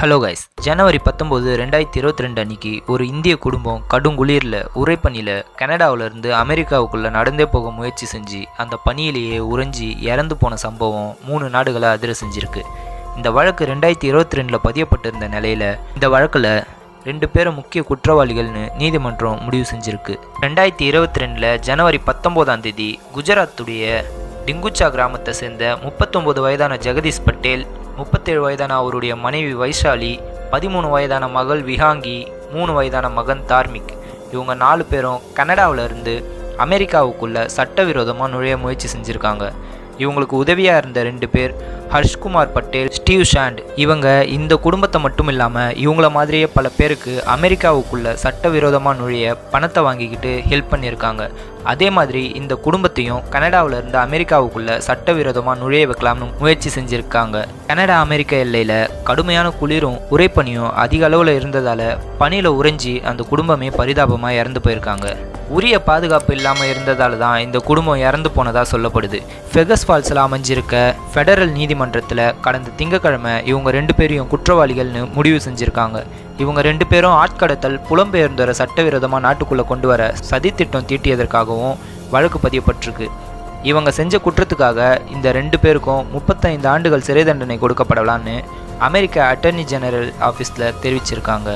Hello guys ஜனவரி பத்தொம்போது ரெண்டாயிரத்தி இருபத்தி ரெண்டு அன்னைக்கு ஒரு இந்திய குடும்பம் கடும் குளிரில் உரைப்பனியில் கனடாவிலிருந்து அமெரிக்காவுக்குள்ளே நடந்தே போக முயற்சி செஞ்சு அந்த பணியிலேயே உறைஞ்சி இறந்து போன சம்பவம் மூணு நாடுகளை அதிர செஞ்சிருக்கு. இந்த வழக்கு ரெண்டாயிரத்தி இருபத்தி ரெண்டில் பதியப்பட்டிருந்த நிலையில் இந்த வழக்கில் ரெண்டு பேரும் முக்கிய குற்றவாளிகள்னு நீதிமன்றம் முடிவு செஞ்சிருக்கு. ரெண்டாயிரத்தி இருபத்தி ரெண்டில் ஜனவரி பத்தொம்போதாம் தேதி குஜராத்துடைய டிங்குச்சா கிராமத்தை சேர்ந்த முப்பத்தொம்போது வயதான ஜெகதீஷ் பட்டேல் முப்பத்தேழு வயதான அவருடைய மனைவி வைஷாலி பதிமூணு வயதான மகள் விஹாங்கி மூணு வயதான மகன் தார்மிக். இவங்க நாலு பேரும் கனடாவில் இருந்து அமெரிக்காவுக்குள்ள சட்டவிரோதமாக நுழைய முயற்சி செஞ்சுருக்காங்க. இவங்களுக்கு உதவியாக இருந்த ரெண்டு பேர் ஹர்ஷ்குமார் பட்டேல் ஸ்டீவ் ஷாண்ட் இவங்க இந்த குடும்பத்தை மட்டும் இல்லாமல் இவங்கள மாதிரியே பல பேருக்கு அமெரிக்காவுக்குள்ள சட்டவிரோதமாக நுழைய பணத்தை வாங்கிக்கிட்டு ஹெல்ப் பண்ணியிருக்காங்க. அதே மாதிரி இந்த குடும்பத்தையும் கனடாவில் இருந்து அமெரிக்காவுக்குள்ள சட்டவிரோதமாக நுழைய வைக்கலாம்னு முயற்சி செஞ்சுருக்காங்க. கனடா அமெரிக்க எல்லையில் கடுமையான குளிரும் உரைப்பனியும் அதிக அளவில் இருந்ததால் பனியில் உறைஞ்சி அந்த குடும்பமே பரிதாபமாக இறந்து போயிருக்காங்க. உரிய பாதுகாப்பு இல்லாமல் இருந்ததால் தான் இந்த குடும்பம் இறந்து போனதாக சொல்லப்படுது. ஃபெகஸ் ஃபால்ஸில் அமைஞ்சிருக்க ஃபெடரல் நீதிமன்றத்தில் கடந்த திங்கக்கிழமை இவங்க ரெண்டு பேரையும் குற்றவாளிகள்னு முடிவு செஞ்சுருக்காங்க. இவங்க ரெண்டு பேரும் ஆட்கடத்தல் புலம்பெயர்ந்தோரை சட்டவிரோதமாக நாட்டுக்குள்ளே கொண்டு வர சதித்திட்டம் தீட்டியதற்காகவும் வழக்கு பதியப்பட்டிருக்கு. இவங்க செஞ்ச குற்றத்துக்காக இந்த ரெண்டு பேருக்கும் முப்பத்தைந்து ஆண்டுகள் சிறை தண்டனை கொடுக்கப்படலான்னு அமெரிக்க அட்டர்னி ஜெனரல் ஆஃபீஸில் தெரிவிச்சிருக்காங்க.